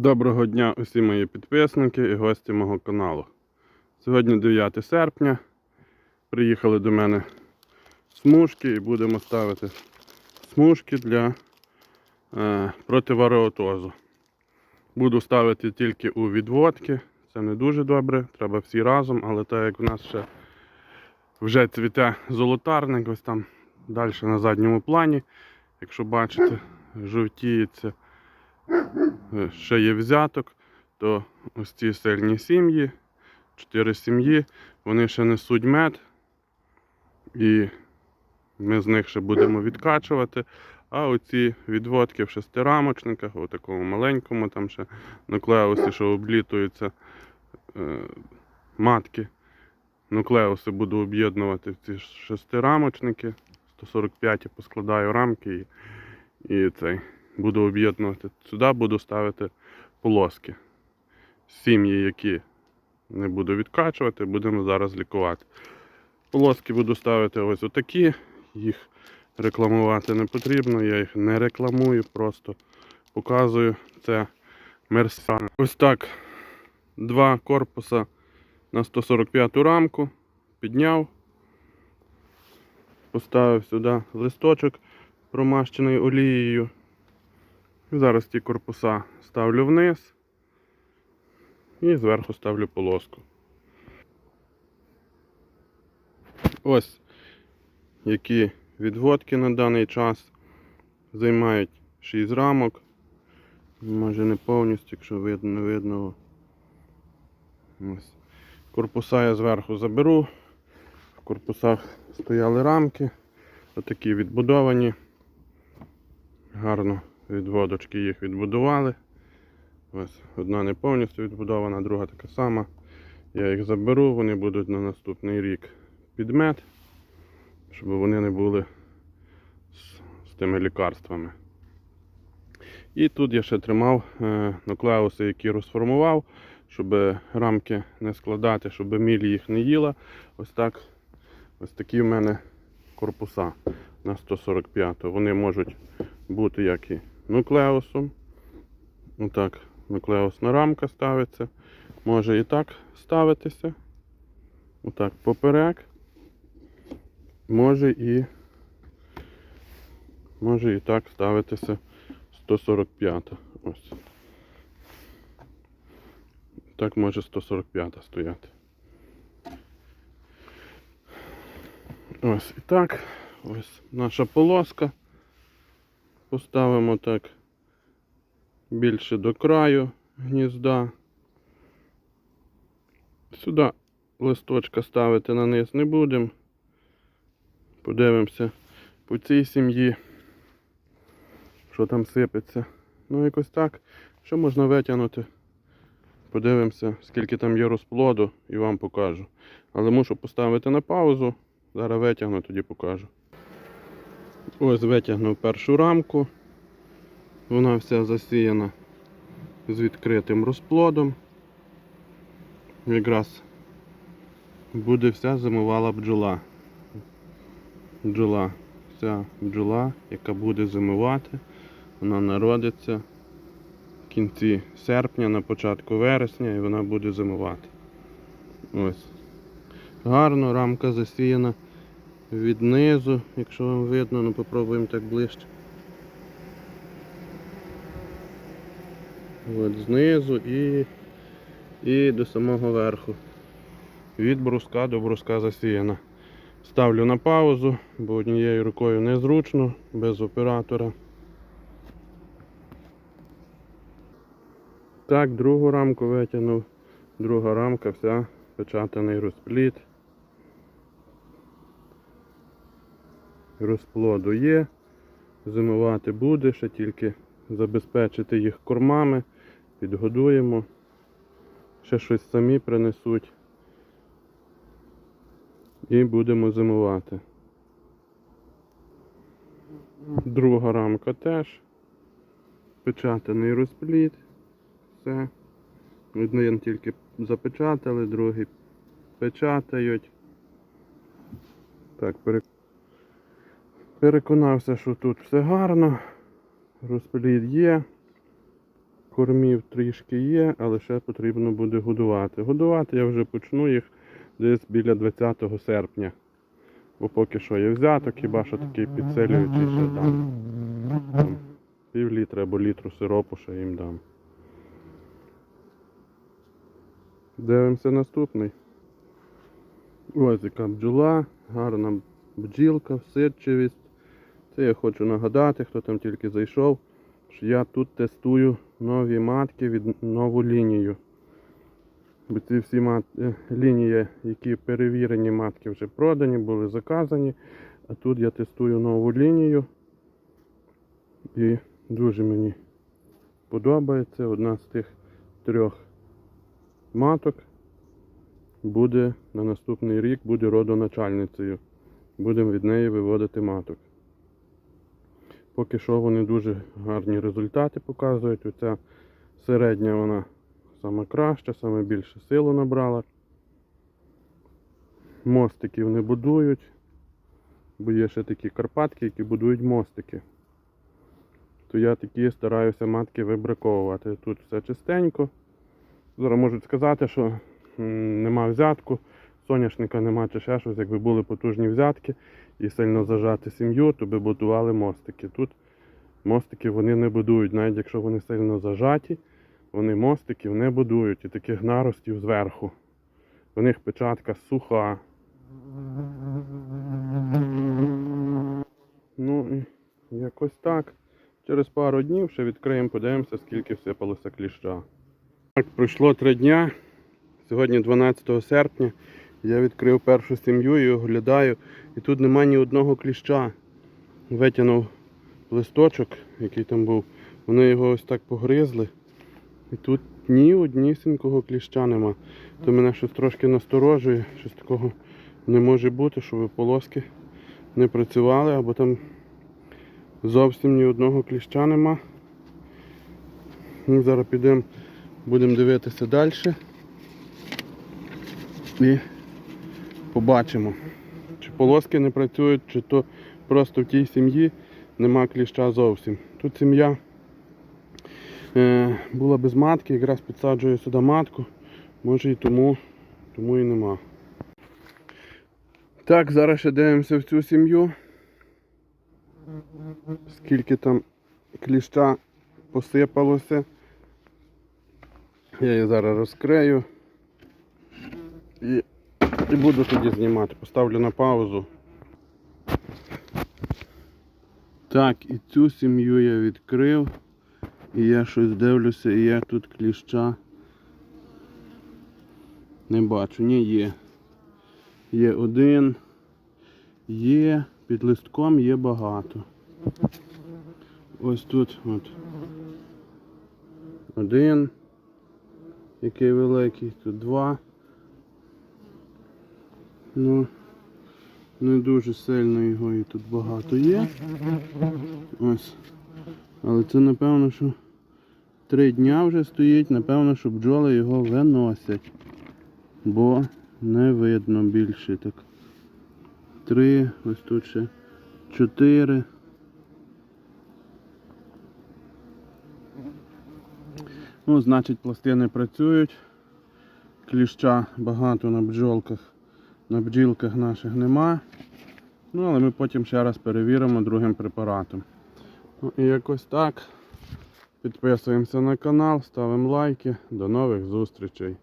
Доброго дня усі мої підписники і гості мого каналу. Сьогодні 9 серпня. Приїхали до мене смужки і будемо ставити смужки для е, противареотозу. Буду ставити тільки у відводки. Це не дуже добре, треба всі разом, але так як у нас ще вже цвіте золотарник, ось там далі на задньому плані, якщо бачите, жовтіється. Е, ще є взяток, то ось ці сильні сім'ї, чотири сім'ї, вони ще несуть мед, і ми з них ще будемо відкачувати. А оці відводки в шестирамочниках, у такому маленькому, там ще нуклеуси, що облітуються е, матки. Нуклеуси буду об'єднувати в ці шестирамочники. 145 поскладаю рамки і, і цей буду об'єднувати. Сюди буду ставити полоски. Сім'ї, які не буду відкачувати, будемо зараз лікувати. Полоски буду ставити ось отакі. Їх рекламувати не потрібно, я їх не рекламую, просто показую. Це мерсяни. Ось так. Два корпуса на 145 рамку. Підняв. Поставив сюди листочок промащений олією. Зараз ті корпуса ставлю вниз і зверху ставлю полоску. Ось які відводки на даний час займають 6 рамок. Може не повністю, якщо видно, не видно. Ось. Корпуса я зверху заберу. В корпусах стояли рамки, отакі відбудовані. Гарно відводочки їх відбудували. Ось Одна не повністю відбудована, друга така сама. Я їх заберу, вони будуть на наступний рік підмет, щоб вони не були з, з тими лікарствами. І тут я ще тримав е, нуклеуси, які розформував, щоб рамки не складати, щоб міль їх не їла. Ось так. Ось такі в мене корпуса на 145. Вони можуть бути як і нуклеусом. Отак, нуклеусна рамка ставиться. Може і так ставитися. Отак поперек. Може і може і так ставитися 145. Ось. Так може 145 стояти. Ось і так. Ось наша полоска. Поставимо так більше до краю гнізда. Сюди листочка ставити на низ не будемо. Подивимося по цій сім'ї, що там сипеться. Ну якось так. Що можна витягнути? Подивимося, скільки там є розплоду і вам покажу. Але мушу поставити на паузу. Зараз витягну, тоді покажу. Ось витягнув першу рамку. Вона вся засіяна з відкритим розплодом. Якраз буде вся зимувала бджола. Бджола, вся бджола, яка буде зимувати, вона народиться в кінці серпня, на початку вересня і вона буде зимувати. Ось. Гарно, рамка засіяна від низу, якщо вам видно, ну попробуємо так ближче. От знизу і, і до самого верху. Від бруска до бруска засіяна. Ставлю на паузу, бо однією рукою незручно, без оператора. Так, другу рамку витягнув. Друга рамка вся печатаний розпліт. Розплоду є. Зимувати буде, ще тільки забезпечити їх кормами, підгодуємо. Ще щось самі принесуть. І будемо зимувати. Друга рамка теж. Печатаний розпліт. Все. Один тільки запечатали, другий печатають. Так, пере- переконався, що тут все гарно. Розпліт є. кормів трішки є, але ще потрібно буде годувати. Годувати я вже почну їх десь біля 20 серпня. Бо поки що є взяток, хіба що такий підселюючий ще дам. Там пів літра або літру сиропу ще їм дам. Дивимося наступний. Ось яка бджола, гарна бджілка, всидчивість. Це я хочу нагадати, хто там тільки зайшов, що я тут тестую нові матки від нову лінію. Бо ці всі мат... е, лінії, які перевірені матки вже продані, були заказані. А тут я тестую нову лінію. І дуже мені подобається. Одна з тих трьох маток буде на наступний рік буде родоначальницею. Будемо від неї виводити маток. Поки що вони дуже гарні результати показують. Оця середня вона саме краща, саме більше силу набрала. Мостиків не будують, бо є ще такі карпатки, які будують мостики. То я такі стараюся матки вибраковувати. Тут все чистенько. Зараз можуть сказати, що нема взятку, соняшника нема чи ще щось, якби були потужні взятки і сильно зажати сім'ю, то би будували мостики. Тут мостики вони не будують, навіть якщо вони сильно зажаті, вони мостиків не будують і таких наростів зверху. У них печатка суха. Ну і якось так. Через пару днів ще відкриємо, подивимося, скільки всипалося кліща. Так, пройшло три дня. Сьогодні 12 серпня. Я відкрив першу сім'ю і оглядаю. І тут нема ні одного кліща. Витягнув листочок, який там був. Вони його ось так погризли. І тут ні однісінького кліща нема. То мене щось трошки насторожує, щось такого не може бути, щоб полоски не працювали, або там зовсім ні одного кліща нема. Ну, зараз підемо, будемо дивитися далі. І побачимо, чи полоски не працюють, чи то просто в тій сім'ї нема кліща зовсім. Тут сім'я е, була без матки, якраз підсаджую сюди матку, може і тому, тому і нема. Так, зараз ще дивимося в цю сім'ю. Скільки там кліща посипалося. Я її зараз розкрию і, і буду тоді знімати. Поставлю на паузу. Так, і цю сім'ю я відкрив. І я щось дивлюся, і я тут кліща не бачу. Ні, є. Є один. Є. Під листком є багато. Ось тут от. Один. Який великий, тут два. Ну, не дуже сильно його і тут багато є. Ось. Але це напевно, що три дня вже стоїть, напевно, що бджоли його виносять. Бо не видно більше так. Три, ось тут ще чотири. Ну, значить, пластини працюють. Кліща багато на бджолках, на бджілках наших нема. Ну, але ми потім ще раз перевіримо другим препаратом. Ну і якось так. Підписуємося на канал, ставимо лайки. До нових зустрічей.